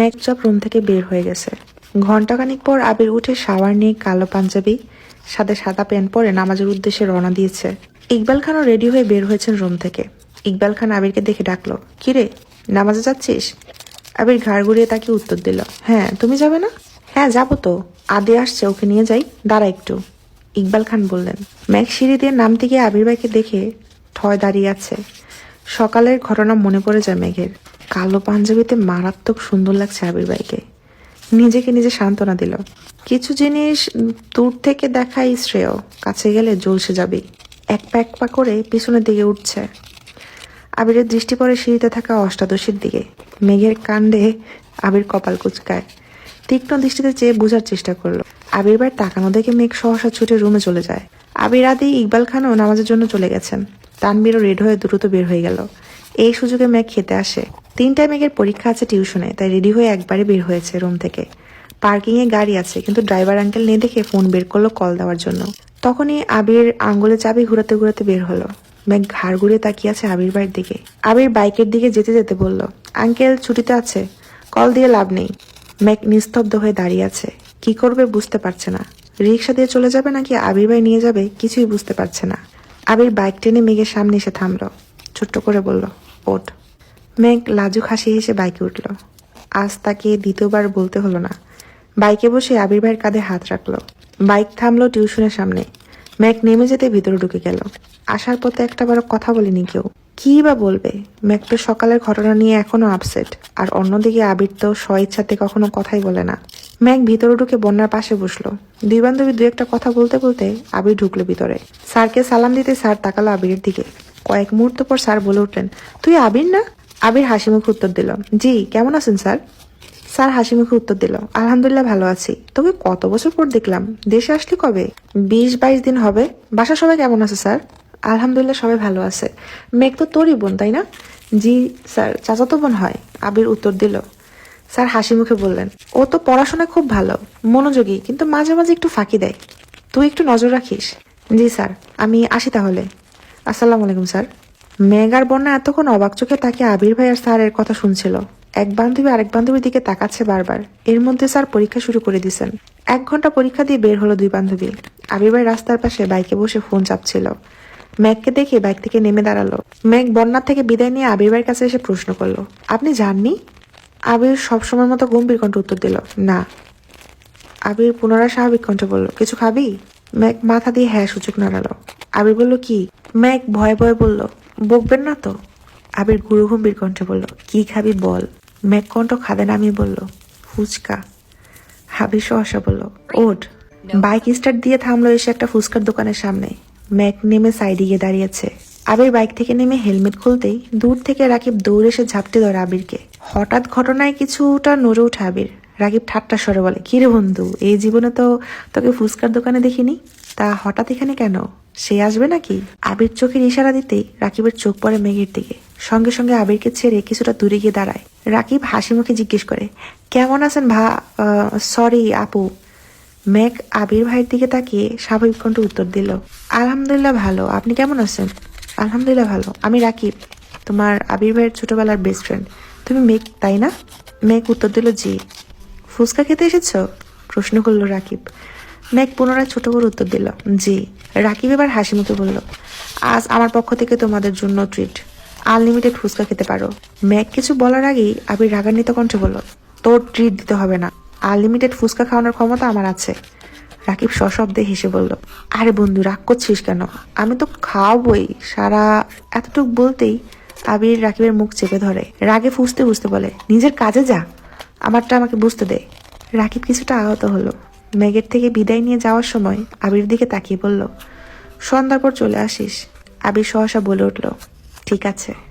মেকচাপ room থেকে বের হয়ে গেছে। ঘন্টাখানিক পর আবির উঠে শাওয়ার নিয়ে কালো পাঞ্জাবি সাথে সাদা প্যান্ট পরে নামাজের উদ্দেশ্যে রওনা দিয়েছে। ইকবাল খানও রেডি হয়ে বের হয়েছেন রুম থেকে। ইকবাল খান আবিরকে দেখে ডাকলো কিরে নামাজে যাচ্ছিস? আবির ঘাড় ঘুরিয়ে তাকে উত্তর দিল হ্যাঁ তুমি যাবে না? হ্যাঁ যাব তো। আদে আসছে, ওকে নিয়ে যাই, দাঁড়া একটু। ইকবাল খান বললেন ম্যাক সিঁড়ি দিয়ে নামতে গিয়ে আবির ভাইকে দেখে ঠয় দাঁড়িয়ে আছে। সকালের ঘটনা মনে পড়ে যায় মেঘের। কালো পাঞ্জাবিতে মারাত্মক সুন্দর লাগছে আবির ভাইকে। নিজেকে নিজে সান্ত্বনা দিল। কিছু জিনিস দূর থেকে দেখাই শ্রেয়, কাছে গেলে জ্বলসে যাবে এক পা এক পা করে পিছনের দিকে উঠছে। আবিরের দৃষ্টি পড়ে সিঁড়িতে থাকা অষ্টাদশীর দিকে। মেঘের কাণ্ডে আবির কপাল কুচকায়। তীক্ষ্ণ দৃষ্টিতে চেয়ে বোঝার চেষ্টা করল। আবির ভাই তাকানো দেখে মেঘ সহসা ছুটে রুমে চলে যায়। আবির আদি ইকবাল খানও নামাজের জন্য চলে গেছেন। তানবীরও রেড হয়ে দ্রুত বের হয়ে গেল। এই সুযোগে মেঘ খেতে আসে। তিনটায় মেঘের পরীক্ষা আছে টিউশনে, তাই রেডি হয়ে একবারে বের হয়েছে রুম থেকে। পার্কিং এ গাড়ি আছে, কিন্তু ড্রাইভার আঙ্কেল নেই দেখে ফোন বের করল কল দেওয়ার জন্য। তখনই আবির আঙ্গুলে চাবি ঘুরাতে ঘুরাতে বের হলো। মেঘ ঘাড় ঘুরিয়ে তাকিয়ে আছে আবির ভাইয়ের দিকে। আবির বাইকের দিকে যেতে যেতে বলল, আঙ্কেল, ছুটিতে আছে। কল দিয়ে লাভ নেই। মেঘ নিস্তব্ধ হয়ে দাঁড়িয়ে আছে। কি করবে বুঝতে পারছে না। রিক্সা দিয়ে চলে যাবে নাকি আবির ভাই নিয়ে যাবে? কিছুই বুঝতে পারছে না। আবির বাইক টেনে মেঘের সামনে এসে থামলো। ছোট্ট করে বলল, ওঠ। মেঘ লাজুক হাসি হেসে বাইকে উঠল। আজ তাকে দ্বিতীয়বার বলতে হলো না। বাইকে বসে আবির ভাইয়ের কাঁধে হাত রাখল। বাইক থামলো টিউশনের সামনে। ম্যাক নেমে যেতে ভিতরে ঢুকে গেল। আসার পথে একটা বড় কথা বলেনি কেউ। কি বা বলবে? ম্যাক তো সকালের ঘটনা নিয়ে এখনও আপসেট আর অন্যদিকে আবির তো স্বইচ্ছাতে কখনো কথাই বলে না। ম্যাক ভিতরে ঢুকে বন্যার পাশে বসল। দুই বান্ধবী দু একটা কথা বলতে বলতে আবির ঢুকলো ভিতরে। স্যারকে সালাম দিতে স্যার তাকালো আবিরের দিকে। কয়েক মুহূর্ত পর স্যার বলে উঠলেন, তুই আবির না? আবির হাসি মুখে উত্তর দিল, জি, কেমন আছেন স্যার? স্যার হাসি মুখে উত্তর দিল, আলহামদুলিল্লাহ ভালো আছি। তোকে কত বছর পর দেখলাম, দেশে আসলি কবে? বিশ বাইশ দিন হবে। বাসা সবাই কেমন আছে স্যার? আলহামদুলিল্লাহ সবাই ভালো আছে। মেঘ তো তোরই বোন, তাই না? জি, স্যার, চাচাতো বোন হয়। আবির উত্তর দিল। স্যার হাসি মুখে বললেন, ও তো পড়াশোনা খুব ভালো, মনোযোগী, কিন্তু মাঝে মাঝে একটু ফাঁকি দেয়। তুই একটু নজর রাখিস? জি, স্যার, আমি আসি তাহলে। আসসালামু আলাইকুম, স্যার। মেঘার বন্যা এতক্ষণ অবাক চোখে তাকে আবির ভাই আর স্যারের কথা শুনছিল। এক বান্ধবী আরেক বান্ধবীর দিকে তাকাচ্ছে বারবার। এর মধ্যে স্যার পরীক্ষা শুরু করে দিয়েছেন। এক ঘণ্টা পরীক্ষা দিয়ে বের হলো দুই বান্ধবী। আবির ভাই রাস্তার পাশে বাইকে বসে ফোন চাপছিল। ম্যাগকে দেখে বাইক থেকে নেমে দাঁড়াল। ম্যাগ বন্যার থেকে বিদায় নিয়ে আবির ভাইয়ের কাছে এসে প্রশ্ন করল, আপনি জাননি আবির সবসময় মতো গম্ভীর কণ্ঠে উত্তর দিল, না। আবির পুনরায় স্বাভাবিক কণ্ঠে বলল, কিছু খাবি? ম্যাক মাথা দিয়ে হ্যাঁ সূচক নাড়ালো। আবির বলল, কি? ম্যাক ভয়ে ভয়ে বলল, বকবেন না তো? আবির গুরু গম্ভীর কণ্ঠে বলল, কি খাবি বল? ম্যাক কণ্ঠ খাদে নামিয়ে বলল, ফুচকা। হাবির সহসা বলল ওঠ বাইক স্টার্ট দিয়ে থামলো এসে একটা ফুচকার দোকানের সামনে। ম্যাক নেমে সাইডে গিয়ে দাঁড়িয়েছে। আবির বাইক থেকে নেমে হেলমেট খুলতেই দূর থেকে রাকিব দৌড়ে এসে ঝাপটে ধরে আবিরকে। হঠাৎ ঘটনায় কিছুটা নড়ে ওঠে আবির। রাকিব ঠাট্টা স্বরে বলে কিরে বন্ধু, এই জীবনে তো তোকে ফুচকার দোকানে দেখিনি। তা হঠাৎ এখানে কেন? সে আসবে নাকি? আবির চোখের ইশারা দিতেই রাকিবের চোখ পড়ে মেঘের দিকে। সঙ্গে সঙ্গে আবিরকে ছেড়ে কিছুটা দূরে গিয়ে দাঁড়ায়। রাকিব হাসি মুখে জিজ্ঞেস করে, কেমন আছেন ভা সরি আপু? মেঘ আবির ভাইয়ের দিকে তাকিয়ে স্বাভাবিক কণ্ঠে উত্তর দিল, আলহামদুলিল্লাহ ভালো, আপনি কেমন আছেন? আলহামদুলিল্লাহ ভালো, আমি রাকিব, তোমার আবির ভাইয়ের ছোটবেলার বেস্ট ফ্রেন্ড তুমি মেঘ, তাই না? মেঘ উত্তর দিল, জি। ফুচকা খেতে এসেছ? প্রশ্ন করল রাকিব। মেঘ পুনরায় ছোট করে উত্তর দিল, জি। রাকিব এবার হাসি মুখে বলল, আজ আমার পক্ষ থেকে তোমাদের জন্য ট্রিট আনলিমিটেড ফুচকা খেতে পারো। ম্যাক কিছু বলার আগেই আবির রাগান্বিত কণ্ঠে বলল, তোর ট্রিট দিতে হবে না। আনলিমিটেড ফুচকা খাওয়ানোর ক্ষমতা আমার আছে। রাকিব সশব্দে হেসে বলল, আরে বন্ধু, রাগ করছিস কেন? আমি তো খাওয়াবই। সারা এতটুক বলতেই আবির রাকিবের মুখ চেপে ধরে। রাগে ফুসতে ফুসতে বলে, নিজের কাজে যা। আমারটা আমাকে বুঝতে দে। রাকিব কিছুটা আহত হলো। ম্যাগের থেকে বিদায় নিয়ে যাওয়ার সময় আবির দিকে তাকিয়ে বলল, সন্ধ্যার পর চলে আসিস। আবির সহসা বলে উঠল, ঠিক আছে।